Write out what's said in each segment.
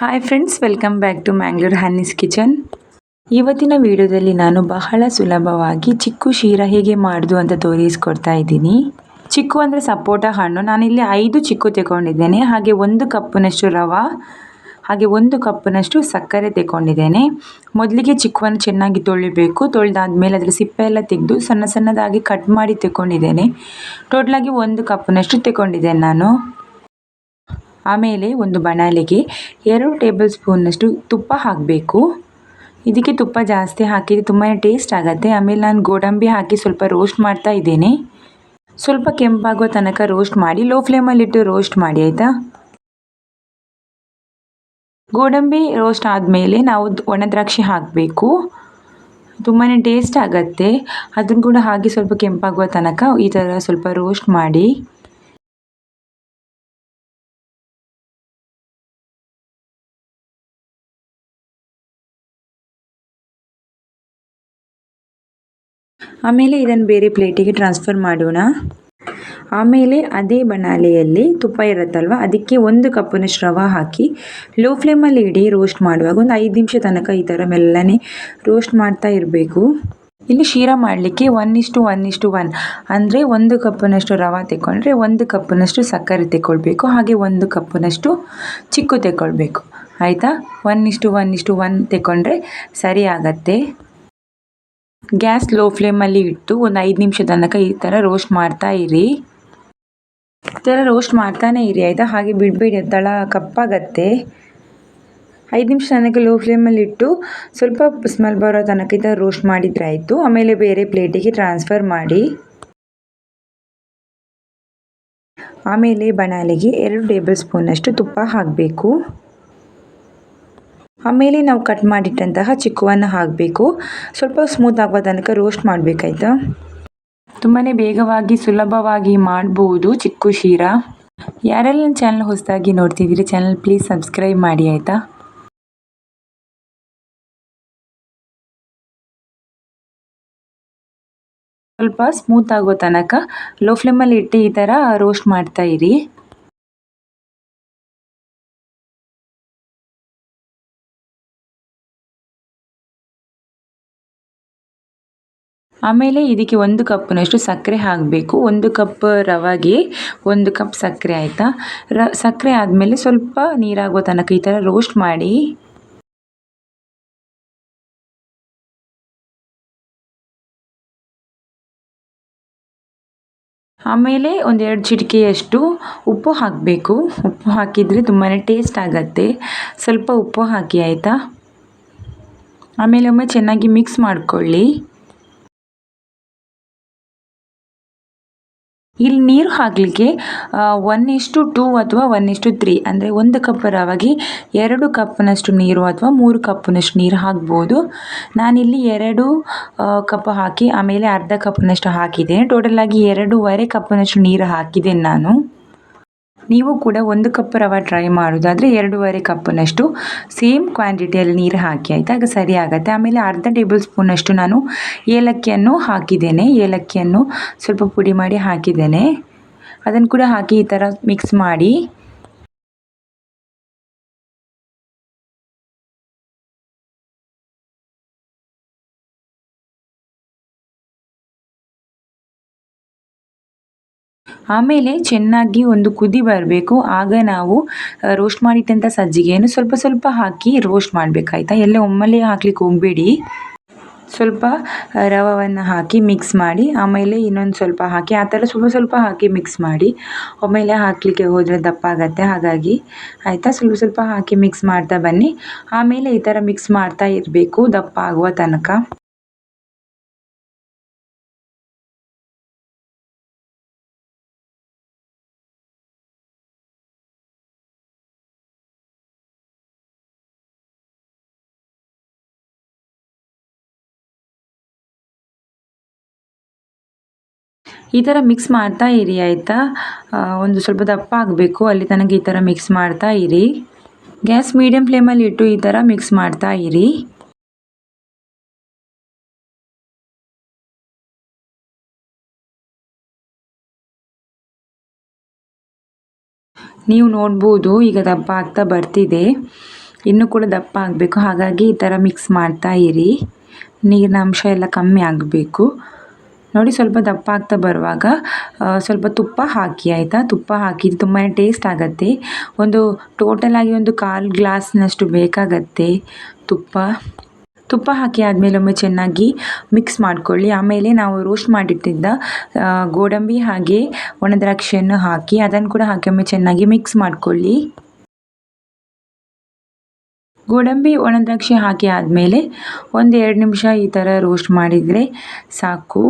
Hi friends welcome back to Mangalore Honey's kitchen ಇವತ್ತಿನ ವಿಡಿಯೋದಲ್ಲಿ ನಾನು ಬಹಳ ಸುಲಭವಾಗಿ ಚಿಕ್ಕು ಶೀರ ಹೇಗೆ ಮಾಡೋದು ಅಂತ ತೋರಿಸ್ಕೊಡ್ತಾ ಇದ್ದೀನಿ. ಚಿಕ್ಕು ಅಂದರೆ ಸಪೋಟ ಹಣ್ಣು. ನಾನಿಲ್ಲಿ ಐದು ಚಿಕ್ಕು ತಗೊಂಡಿದ್ದೇನೆ. ಹಾಗೆ ಒಂದು ಕಪ್ಪಿನಷ್ಟು ರವ, ಹಾಗೆ ಒಂದು ಕಪ್ಪಿನಷ್ಟು ಸಕ್ಕರೆ ತಗೊಂಡಿದ್ದೇನೆ. ಮೊದಲಿಗೆ ಚಿಕ್ಕುವನ್ನು ಚೆನ್ನಾಗಿ ತೊಳಿಬೇಕು. ತೊಳೆದಾದ್ಮೇಲೆ ಅದರ ಸಿಪ್ಪೆ ಎಲ್ಲ ತೆಗೆದು ಸಣ್ಣ ಸಣ್ಣದಾಗಿ ಕಟ್ ಮಾಡಿ ತಗೊಂಡಿದ್ದೇನೆ. ಟೋಟಲಾಗಿ ಒಂದು ಕಪ್ಪಿನಷ್ಟು ತಗೊಂಡಿದ್ದೇನೆ ನಾನು. ಆಮೇಲೆ ಒಂದು ಬಾಣಲೆಗೆ ಎರಡು ಟೇಬಲ್ ಸ್ಪೂನ್ನಷ್ಟು ತುಪ್ಪ ಹಾಕಬೇಕು. ಇದಕ್ಕೆ ತುಪ್ಪ ಜಾಸ್ತಿ ಹಾಕಿದರೆ ತುಂಬಾ ಟೇಸ್ಟ್ ಆಗುತ್ತೆ. ಆಮೇಲೆ ನಾನು ಗೋಡಂಬಿ ಹಾಕಿ ಸ್ವಲ್ಪ ರೋಸ್ಟ್ ಮಾಡ್ತಾ ಇದ್ದೇನೆ. ಸ್ವಲ್ಪ ಕೆಂಪಾಗುವ ತನಕ ರೋಸ್ಟ್ ಮಾಡಿ, ಲೋ ಫ್ಲೇಮಲ್ಲಿಟ್ಟು ರೋಸ್ಟ್ ಮಾಡಿ, ಆಯಿತಾ? ಗೋಡಂಬಿ ರೋಸ್ಟ್ ಆದಮೇಲೆ ನಾವು ಒಣ ದ್ರಾಕ್ಷಿ ಹಾಕಬೇಕು. ತುಂಬಾ ಟೇಸ್ಟ್ ಆಗುತ್ತೆ. ಅದನ್ನು ಕೂಡ ಹಾಗೆ ಸ್ವಲ್ಪ ಕೆಂಪಾಗುವ ತನಕ ಈ ಥರ ಸ್ವಲ್ಪ ರೋಸ್ಟ್ ಮಾಡಿ. ಆಮೇಲೆ ಇದನ್ನು ಬೇರೆ ಪ್ಲೇಟಿಗೆ ಟ್ರಾನ್ಸ್ಫರ್ ಮಾಡೋಣ. ಆಮೇಲೆ ಅದೇ ಬಣಾಲೆಯಲ್ಲಿ ತುಪ್ಪ ಇರುತ್ತಲ್ವ, ಅದಕ್ಕೆ ಒಂದು ಕಪ್ಪಿನಷ್ಟು ರವೆ ಹಾಕಿ ಲೋ ಫ್ಲೇಮಲ್ಲಿ ಇಡಿ ರೋಸ್ಟ್ ಮಾಡುವಾಗ ಒಂದು ಐದು ನಿಮಿಷ ತನಕ ಈ ಥರ ಮೆಲ್ಲನೆ ರೋಸ್ಟ್ ಮಾಡ್ತಾ ಇರಬೇಕು. ಇಲ್ಲಿ ಶೀರಾ ಮಾಡಲಿಕ್ಕೆ ಒನ್ ಇಷ್ಟು ಒನ್ ಇಷ್ಟು ಒನ್ ಅಂದರೆ ಒಂದು ಕಪ್ಪಿನಷ್ಟು ರವ ತೆಕ್ಕೊಂಡ್ರೆ ಒಂದು ಕಪ್ಪಿನಷ್ಟು ಸಕ್ಕರೆ ತೆಕ್ಕೊಳ್ಬೇಕು, ಹಾಗೆ ಒಂದು ಕಪ್ಪಿನಷ್ಟು ಚಿಕ್ಕು ತೆಕ್ಕೊಳ್ಬೇಕು. ಆಯಿತಾ? ಒನ್ ಇಷ್ಟು ಒನ್ ಇಷ್ಟು ಒನ್ ತೆಕ್ಕೊಂಡ್ರೆ ಸರಿ ಆಗತ್ತೆ ಗ್ಯಾಸ್ ಲೋ ಫ್ಲೇಮಲ್ಲಿ ಇಟ್ಟು ಒಂದು ಐದು ನಿಮಿಷ ತನಕ ಈ ಥರ ರೋಸ್ಟ್ ಮಾಡ್ತಾ ಇರಿ. ಈ ಥರ ರೋಸ್ಟ್ ಮಾಡ್ತಾನೆ ಇರಿ, ಆಯಿತಾ? ಹಾಗೆ ಬಿಡಬೇಡಿ ತಳ ಕಪ್ಪಾಗತ್ತೆ. ಐದು ನಿಮಿಷ ತನಕ ಲೋ ಫ್ಲೇಮಲ್ಲಿ ಇಟ್ಟು ಸ್ವಲ್ಪ ಸ್ಮೆಲ್ ಬರೋ ತನಕ ಈ ಥರ ರೋಸ್ಟ್ ಮಾಡಿದರೆ ಆಯಿತು. ಆಮೇಲೆ ಬೇರೆ ಪ್ಲೇಟಿಗೆ ಟ್ರಾನ್ಸ್ಫರ್ ಮಾಡಿ. ಆಮೇಲೆ ಬಣಾಲಿಗೆ ಎರಡು ಟೇಬಲ್ ಸ್ಪೂನಷ್ಟು ತುಪ್ಪ ಹಾಕಬೇಕು. ಆಮೇಲೆ ನಾವು ಕಟ್ ಮಾಡಿಟ್ಟಂತಹ ಚಿಕ್ಕುವನ್ನು ಹಾಕಬೇಕು. ಸ್ವಲ್ಪ ಸ್ಮೂತ್ ಆಗುವ ತನಕ ರೋಸ್ಟ್ ಮಾಡಬೇಕಾಯ್ತು? ತುಂಬಾ ಬೇಗವಾಗಿ, ಸುಲಭವಾಗಿ ಮಾಡ್ಬೋದು ಚಿಕ್ಕು ಶೀರ. ಯಾರೆಲ್ಲ ನನ್ನ ಚಾನಲ್ ಹೊಸದಾಗಿ ನೋಡ್ತಿದ್ದೀರಿ ಚಾನಲ್ ಪ್ಲೀಸ್ ಸಬ್ಸ್ಕ್ರೈಬ್ ಮಾಡಿ ಆಯಿತಾ? ಸ್ವಲ್ಪ ಸ್ಮೂತ್ ಆಗೋ ತನಕ ಲೋ ಫ್ಲೇಮಲ್ಲಿ ಇಟ್ಟು ಈ ಥರ ರೋಸ್ಟ್ ಮಾಡ್ತಾ ಇರಿ. ಆಮೇಲೆ ಇದಕ್ಕೆ ಒಂದು ಕಪ್ನಷ್ಟು ಸಕ್ಕರೆ ಹಾಕಬೇಕು. ಒಂದು ಕಪ್ ರವೆಗೆ, ಒಂದು ಕಪ್ ಸಕ್ಕರೆ ಆಯಿತಾ? ರ, ಸಕ್ಕರೆ ಆದಮೇಲೆ ಸ್ವಲ್ಪ ನೀರಾಗುವ ತನಕ ಈ ಥರ ರೋಸ್ಟ್ ಮಾಡಿ. ಆಮೇಲೆ ಒಂದೆರಡು ಚಿಟಿಕೆಯಷ್ಟು ಉಪ್ಪು ಹಾಕಬೇಕು. ಉಪ್ಪು ಹಾಕಿದರೆ ತುಂಬಾ ಟೇಸ್ಟ್ ಆಗುತ್ತೆ. ಸ್ವಲ್ಪ ಉಪ್ಪು ಹಾಕಿ ಆಯಿತಾ? ಆಮೇಲೆ ಒಮ್ಮೆ ಚೆನ್ನಾಗಿ ಮಿಕ್ಸ್ ಮಾಡಿಕೊಳ್ಳಿ. ಇಲ್ಲಿ ನೀರು ಹಾಕಲಿಕ್ಕೆ ಒನ್ ಇಷ್ಟು ಟೂ ಅಥವಾ ಒನ್ ಇಷ್ಟು ತ್ರೀ ಅಂದರೆ ಒಂದು ಕಪ್ ರವಾಗಿ ಎರಡು ಕಪ್ನಷ್ಟು ನೀರು ಅಥವಾ ಮೂರು ಕಪ್ನಷ್ಟು ನೀರು ಹಾಕ್ಬೋದು. ನಾನಿಲ್ಲಿ ಎರಡು ಕಪ್ ಹಾಕಿ, ಆಮೇಲೆ ಅರ್ಧ ಕಪ್ನಷ್ಟು ಹಾಕಿದ್ದೇನೆ ಟೋಟಲಾಗಿ ಎರಡೂವರೆ ಕಪ್ನಷ್ಟು ನೀರು ಹಾಕಿದ್ದೇನೆ ನಾನು. ನೀವು ಕೂಡ ಒಂದು ಕಪ್ ರವೆ ಟ್ರೈ ಮಾಡೋದಾದರೆ ಎರಡೂವರೆ ಕಪ್ನಷ್ಟು ಸೇಮ್ ಕ್ವಾಂಟಿಟಿಯಲ್ಲಿ ನೀರು ಹಾಕಿ ಆಯಿತಾ? ಆಗ ಸರಿ ಆಗುತ್ತೆ. ಆಮೇಲೆ ಅರ್ಧ ಟೇಬಲ್ ಸ್ಪೂನಷ್ಟು ನಾನು ಏಲಕ್ಕಿಯನ್ನು ಹಾಕಿದ್ದೇನೆ. ಏಲಕ್ಕಿಯನ್ನು ಸ್ವಲ್ಪ ಪುಡಿ ಮಾಡಿ ಹಾಕಿದ್ದೇನೆ. ಅದನ್ನು ಕೂಡ ಹಾಕಿ ಈ ಥರ ಮಿಕ್ಸ್ ಮಾಡಿ ಆಮೇಲೆ ಚೆನ್ನಾಗಿ ಒಂದು ಕುದಿ ಬರಬೇಕು. ಆಗ ನಾವು ರೋಸ್ಟ್ ಮಾಡಿಟ್ಟಂಥ ಸಜ್ಜಿಗೆಯನ್ನು ಸ್ವಲ್ಪ ಸ್ವಲ್ಪ ಹಾಕಿ ರೋಸ್ಟ್ ಮಾಡಬೇಕಾಯ್ತಾ ಎಲ್ಲ ಒಮ್ಮೆಲೇ ಹಾಕ್ಲಿಕ್ಕೆ ಹೋಗಬೇಡಿ. ಸ್ವಲ್ಪ ರವವನ್ನು ಹಾಕಿ ಮಿಕ್ಸ್ ಮಾಡಿ, ಆಮೇಲೆ ಇನ್ನೊಂದು ಸ್ವಲ್ಪ ಹಾಕಿ, ಆ ಥರ ಸ್ವಲ್ಪ ಸ್ವಲ್ಪ ಹಾಕಿ ಮಿಕ್ಸ್ ಮಾಡಿ. ಒಮ್ಮೆಲೆ ಹಾಕಲಿಕ್ಕೆ ಹೋದರೆ ದಪ್ಪ ಆಗುತ್ತೆ. ಹಾಗಾಗಿ, ಆಯಿತಾ? ಸ್ವಲ್ಪ ಸ್ವಲ್ಪ ಹಾಕಿ ಮಿಕ್ಸ್ ಮಾಡ್ತಾ ಬನ್ನಿ. ಆಮೇಲೆ ಈ ಥರ ಮಿಕ್ಸ್ ಮಾಡ್ತಾ ಇರಬೇಕು ದಪ್ಪ ಆಗುವ ತನಕ. ಈ ಥರ ಮಿಕ್ಸ್ ಮಾಡ್ತಾ ಇರಿ ಆಯಿತಾ? ಒಂದು ಸ್ವಲ್ಪ ದಪ್ಪ ಆಗಬೇಕು. ಅಲ್ಲಿ ತನಕ ಈ ಥರ ಮಿಕ್ಸ್ ಮಾಡ್ತಾ ಇರಿ. ಗ್ಯಾಸ್ ಮೀಡಿಯಮ್ ಫ್ಲೇಮಲ್ಲಿ ಇಟ್ಟು ಈ ಥರ ಮಿಕ್ಸ್ ಮಾಡ್ತಾ ಇರಿ. ನೀವು ನೋಡ್ಬೋದು ಈಗ ದಪ್ಪ ಆಗ್ತಾ ಬರ್ತಿದೆ. ಇನ್ನು ಕೂಡ ದಪ್ಪ ಆಗಬೇಕು. ಹಾಗಾಗಿ ಈ ಥರ ಮಿಕ್ಸ್ ಮಾಡ್ತಾ ಇರಿ. ನೀರಿನ ಅಂಶ ಎಲ್ಲ ಕಮ್ಮಿ ಆಗಬೇಕು. ನೋಡಿ ಸ್ವಲ್ಪ ದಪ್ಪ ಆಗ್ತಾ ಬರುವಾಗ ಸ್ವಲ್ಪ ತುಪ್ಪ ಹಾಕಿ, ಆಯಿತಾ? ತುಪ್ಪ ಹಾಕಿ ತುಂಬಾ ಟೇಸ್ಟ್ ಆಗುತ್ತೆ. ಒಂದು ಟೋಟಲ್ ಆಗಿ ಒಂದು ಕಾಲು ಗ್ಲಾಸ್ನಷ್ಟು ಬೇಕಾಗತ್ತೆ ತುಪ್ಪ. ತುಪ್ಪ ಹಾಕಿ ಆದಮೇಲೆ ಒಮ್ಮೆ ಚೆನ್ನಾಗಿ ಮಿಕ್ಸ್ ಮಾಡ್ಕೊಳ್ಳಿ. ಆಮೇಲೆ ನಾವು ರೋಸ್ಟ್ ಮಾಡಿಟ್ಟಿದ್ದ ಗೋಡಂಬಿ ಹಾಗೆ ಒಣದ್ರಾಕ್ಷಿಯನ್ನು ಹಾಕಿ, ಅದನ್ನು ಕೂಡ ಹಾಕಿ ಒಮ್ಮೆ ಚೆನ್ನಾಗಿ ಮಿಕ್ಸ್ ಮಾಡ್ಕೊಳ್ಳಿ. ಗೋಡಂಬಿ ಒಣದ್ರಾಕ್ಷಿ ಹಾಕಿ ಆದಮೇಲೆ ಒಂದು ಎರಡು ನಿಮಿಷ ಈ ಥರ ರೋಸ್ಟ್ ಮಾಡಿದರೆ ಸಾಕು.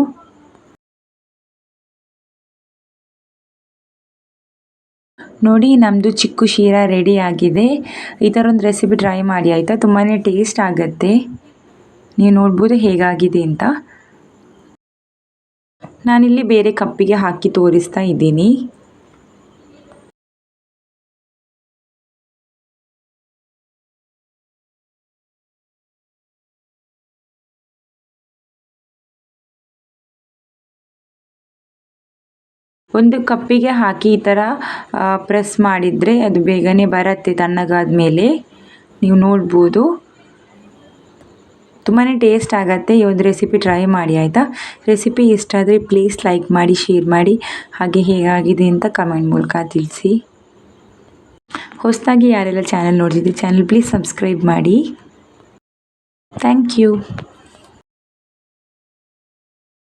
ನೋಡಿ ನಮ್ಮದು ಚಿಕ್ಕು ಶೀರಾ ರೆಡಿ ಆಗಿದೆ. ಈ ಥರ ಒಂದು ರೆಸಿಪಿ ಟ್ರೈ ಮಾಡಿ, ಆಯಿತಾ? ತುಂಬಾ ಟೇಸ್ಟ್ ಆಗುತ್ತೆ. ನೀವು ನೋಡ್ಬೋದು ಹೇಗಾಗಿದೆ ಅಂತ. ನಾನಿಲ್ಲಿ ಬೇರೆ ಕಪ್ಪಿಗೆ ಹಾಕಿ ತೋರಿಸ್ತಾ ಇದ್ದೀನಿ. ಒಂದು ಕಪ್ಪಿಗೆ ಹಾಕಿ ಈ ಥರ ಪ್ರೆಸ್ ಮಾಡಿದರೆ ಅದು ಬೇಗನೆ ಬರುತ್ತೆ ತಣ್ಣಗಾದ ಮೇಲೆ. ನೀವು ನೋಡ್ಬೋದು. ತುಂಬಾ ಟೇಸ್ಟ್ ಆಗುತ್ತೆ ಈ ಒಂದು ರೆಸಿಪಿ ಟ್ರೈ ಮಾಡಿ, ಆಯಿತಾ? ರೆಸಿಪಿ ಇಷ್ಟ ಆದರೆ ಪ್ಲೀಸ್ ಲೈಕ್ ಮಾಡಿ, ಶೇರ್ ಮಾಡಿ. ಹಾಗೆ ಹೇಗಾಗಿದೆ ಅಂತ ಕಮೆಂಟ್ ಮೂಲಕ ತಿಳಿಸಿ. ಹೊಸದಾಗಿ ಯಾರೆಲ್ಲ ಚಾನಲ್ ನೋಡ್ತಿದ್ದೀವಿ ಚಾನಲ್ ಪ್ಲೀಸ್ ಸಬ್ಸ್ಕ್ರೈಬ್ ಮಾಡಿ. Thank you.